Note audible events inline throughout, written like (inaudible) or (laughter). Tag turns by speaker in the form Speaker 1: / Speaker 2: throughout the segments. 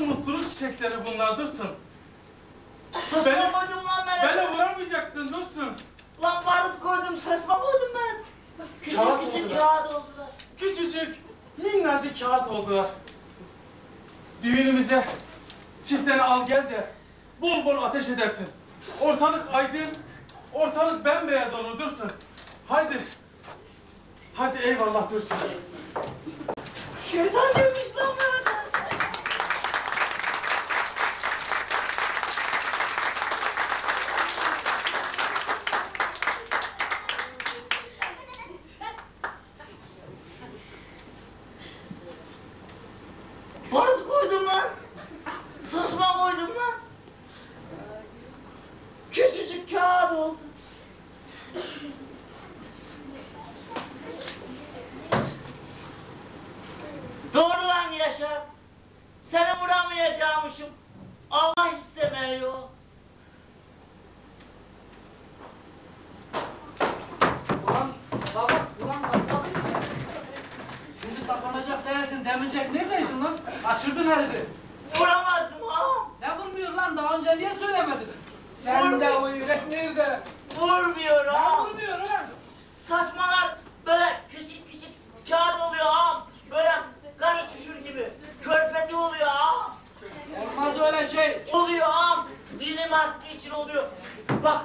Speaker 1: Ne mutluluk çiçekleri bunlar Dursun.
Speaker 2: Saçma koydum lan ben.
Speaker 1: Beni vuramayacaktın Dursun.
Speaker 2: Lan barut koydum saçma koydum ben. Küçük
Speaker 1: Kağıt
Speaker 2: küçük
Speaker 1: oldular.
Speaker 2: kağıt oldular.
Speaker 1: Küçücük, minnacık kağıt oldular. Düğünümüze çiftleri al gel de bol bol ateş edersin. Ortalık aydın, ortalık bembeyaz olur Dursun. Haydi. Hadi eyvallah Dursun.
Speaker 2: Şeytan demiş lan bana. Barut koydum lan. Saçma koydum lan. Küçücük kağıt oldu. Doğru lan Yaşar. Seni vuramayacağımışım. Allah istemiyor.
Speaker 3: Ulan baba, ulan kasap. Şimdi saklanacak değilsin, demincek neredeydin lan? Aşırdın herifi.
Speaker 2: Vuramazdım ha.
Speaker 3: Ne vurmuyor lan, daha önce niye söylemedin?
Speaker 2: Sen de
Speaker 3: o yürek nerede?
Speaker 2: Vurmuyor
Speaker 3: Ne
Speaker 2: ha.
Speaker 3: vurmuyor lan?
Speaker 2: Saçmalar böyle küçük küçük kağıt oluyor ha. Böyle kan uçuşur gibi. Körpeti oluyor ha.
Speaker 3: Olmaz öyle şey.
Speaker 2: Oluyor ha. Dilim arttığı için oluyor. Bak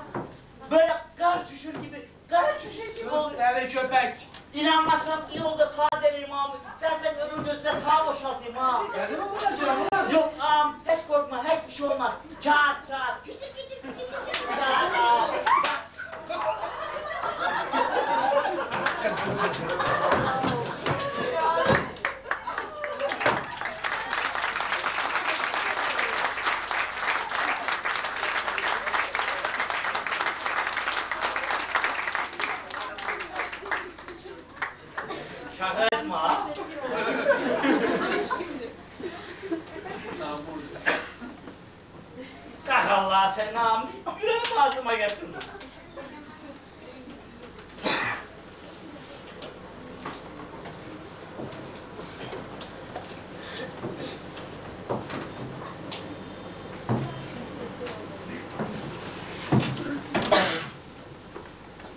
Speaker 2: böyle kan uçuşur gibi. Kan uçuşur gibi oluyor.
Speaker 3: deli köpek.
Speaker 2: İnanmazsan yolda sağ deneyim abi. İstersen öbür gözüne sağ boşaltayım ha.
Speaker 3: Beni mi vuracağım ulan?
Speaker 2: Yok ağam hiç korkma hiçbir şey olmaz. Kağıt kağıt küçük küçük küçük ağam. Şaka etme ha. Kalk Allah sen ağam. Yüreğim ağzıma getirdi.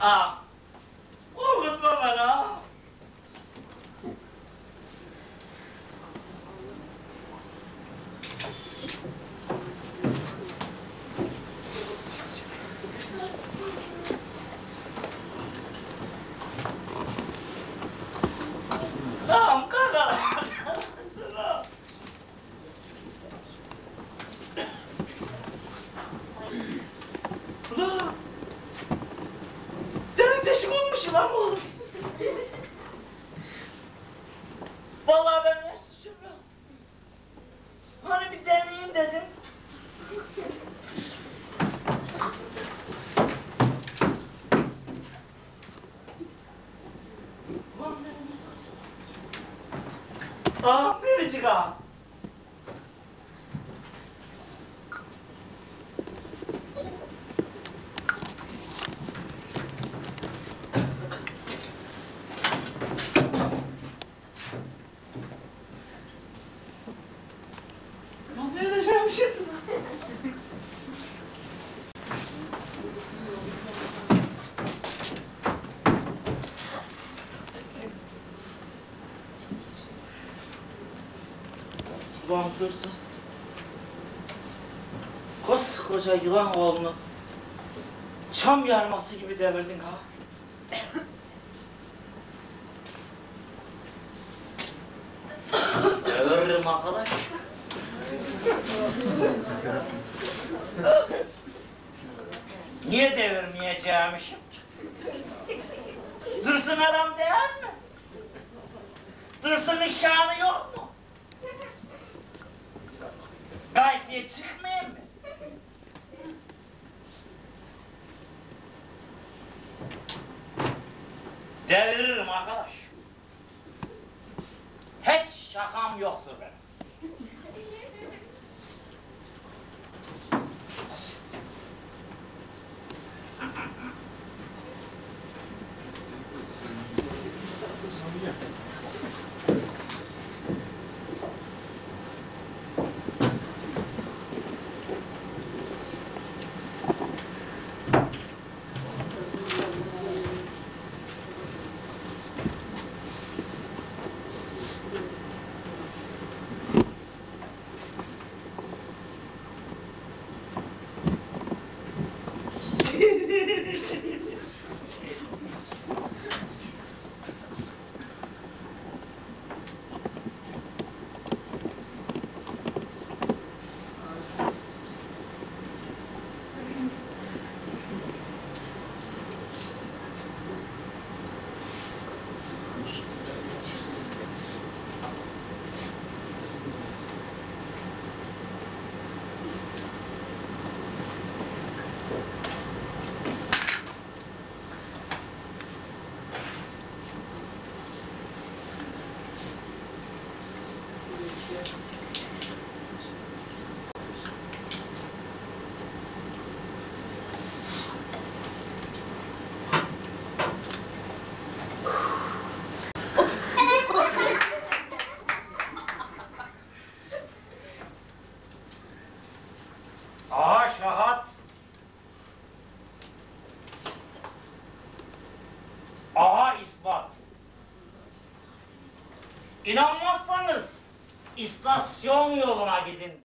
Speaker 2: Aa, korkutma beni ha. Tamam kalk Allah. Sana. Derin deşik olmuş lan oğlum. Vallahi ben ne suçum yok. Hani bir deneyeyim dedim. Ulan dedim ne saçma. Ağam biricik ağam. Ne edeceğim şimdi? Ulan dursun. Koskoca yılan oğlunu çam yarması gibi devirdin ha. Deviririm arkadaş. Niye devirmeyeceğimişim? Dursun adam değil mi? Dursun'un şanı yok mu? Gayfiye çıkmayayım? Deviririm arkadaş. Hiç şakam yoktur benim. (laughs) İnanmazsanız istasyon yoluna gidin.